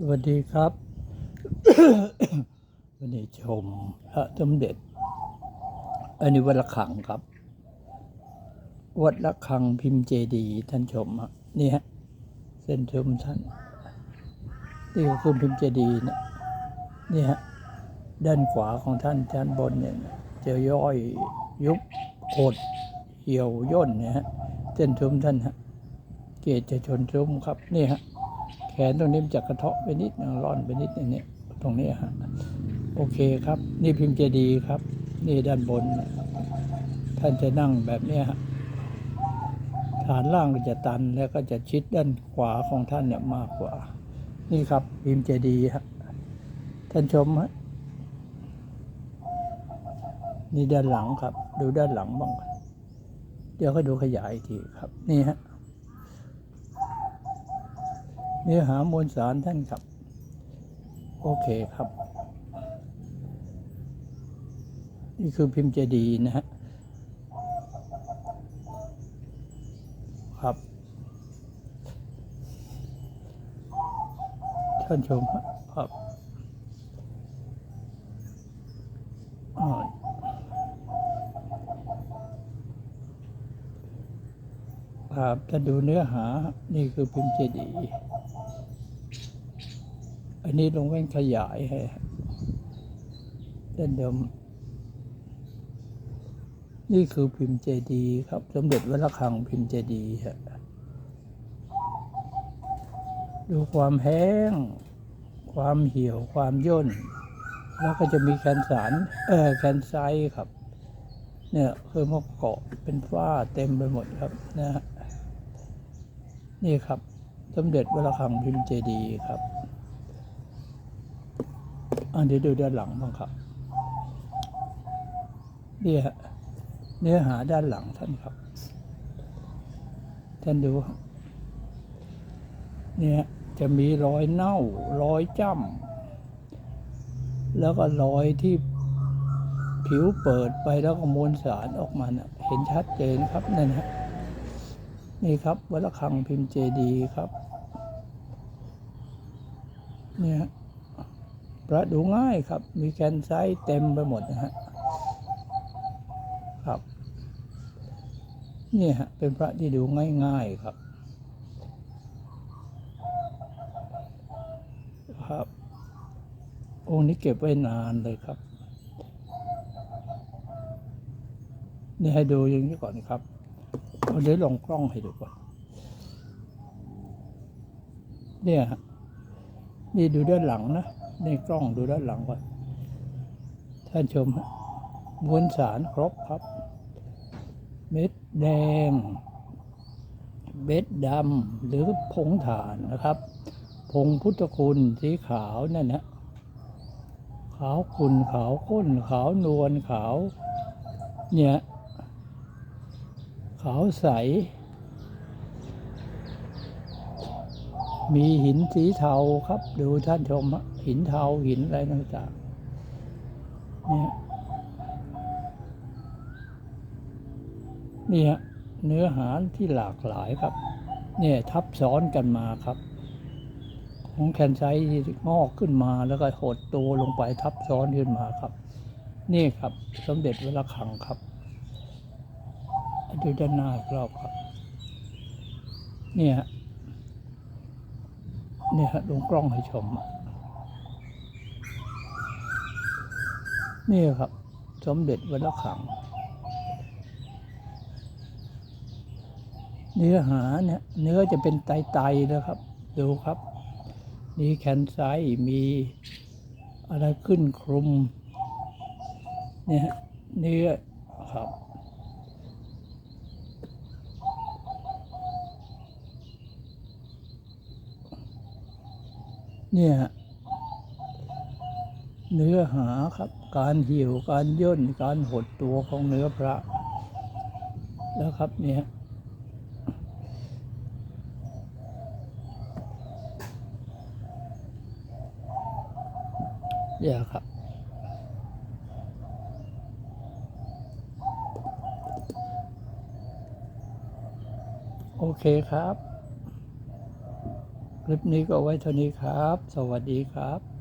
สวัสดีครับ วันนี้ชมพระสมเด็จ อันนี้วัดละขังครับ วัดละขังพิมพ์เจดีท่านชมฮะนี่ฮะเส้นชมท่านนี่ก็คือพิมพ์เจดีย์นะนี่ฮะด้านขวาของท่านด้านบนเนี่ยจะย่อยยุบโคดเหี่ยวย่นเนี่ยฮะเส้นชมท่านฮะเกศจะชนชมครับนี่ฮะ ขนตรงนี้มันจะกระเทาะไปนิดนึงร่อนไปนิดนึงเนี่ยตรงนี้ฮะโอเคครับ นี่พิมพ์เจดีครับ นี่ด้านบน ท่านจะนั่งแบบนี้ฮะฐานล่างก็จะตันแล้วก็จะชิดด้านขวาของท่านเนี่ยมากกว่า นี่ครับพิมพ์เจดีฮะท่านชมฮะนี่ด้านหลังครับ ดูด้านหลังบ้างเดี๋ยวก็ดูขยายอีกทีครับ นี่ฮะ เนื้อหามวลสารท่านครับ โอเคครับ นี่คือพิมพ์เจดีย์นะฮะครับ ท่านชมครับครับอ่าครับถ้าดูเนื้อหา นี่คือพิมพ์เจดีย์ อันนี้ลงแว่นขยายให้ด้านเดิมนี่คือพิมพ์เจดีครับ สมเด็จวัดระฆังพิมพ์เจดีฮะดูความแห้ง ความเหี่ยวความย่น แล้วก็จะมีแคนสารเออแคนไซครับ เนี่ยคือมาเกาะเป็นฝ้าเต็มไปหมดครับนะฮะนี่ครับ สมเด็จวัดระฆังพิมพ์เจดีครับ อันนี้ดูด้านหลังบ้างครับเนี่ยเนื้อหาด้านหลังท่านครับ ท่านดู เนี่ยจะมีรอยเน่า รอยจ้ำแล้วก็รอยที่ผิวเปิดไปแล้วก็มวลสารออกมานะเห็นชัดเจนครับนั่นฮะนี่ครับวัดระฆังพิมพ์เจดีครับ เนี่ย พระดูง่ายครับ มีแคนไซต์เต็มไปหมดนะฮะครับนี่ฮะเป็นพระที่ดูง่ายๆครับ ครับ องค์นี้เก็บไว้นานเลยครับนี่ให้ดูอย่างนี้ก่อนครับเอาเดี๋ยวลองกล้องให้ดูก่อน เนี่ยฮะนี่ดูด้านหลังนะ นกล้องดูด้านหลังก่อน ท่านชมฮะมวลสารครบครับ เม็ดแดง เม็ดดำหรือผงถ่านนะครับ ผงพุทธคุณสีขาวนั่นนะขาวขุ่นขาวข้น ขาวนวลขาว เนี่ย ขาวใส มีหินสีเทาครับ ดูท่านชมหินเทาหินอะไรต่างๆเนี่ยนี่ฮะเนื้อหาที่หลากหลายครับ เนี่ยทับซ้อนกันมาครับ ของแคนไซที่งอกขึ้นมาแล้วก็หดตัวลงไปทับซ้อนขึ้นมาครับ นี่ครับสมเด็จวระฆังครับดูด้านหน้ากรอบครับ เนี่ย เนี่ยฮะลงกล้องให้ชม นี่ครับ สมเด็จวัดระฆังเนื้อหาเนี่ยเนื้อจะเป็นไตๆนะครับ ดูครับ มีแคนไซต์มีอะไรขึ้นคลุมเนี่ยเนื้อครับ เนี่ย เนื้อหาครับ การหี่ยวการย่นการหดตัวของเนื้อพระ แล้วครับเนี่ยเนี่ยครับโอเคครับ คลิปนี้ก็ไว้เท่านี้ครับ สวัสดีครับ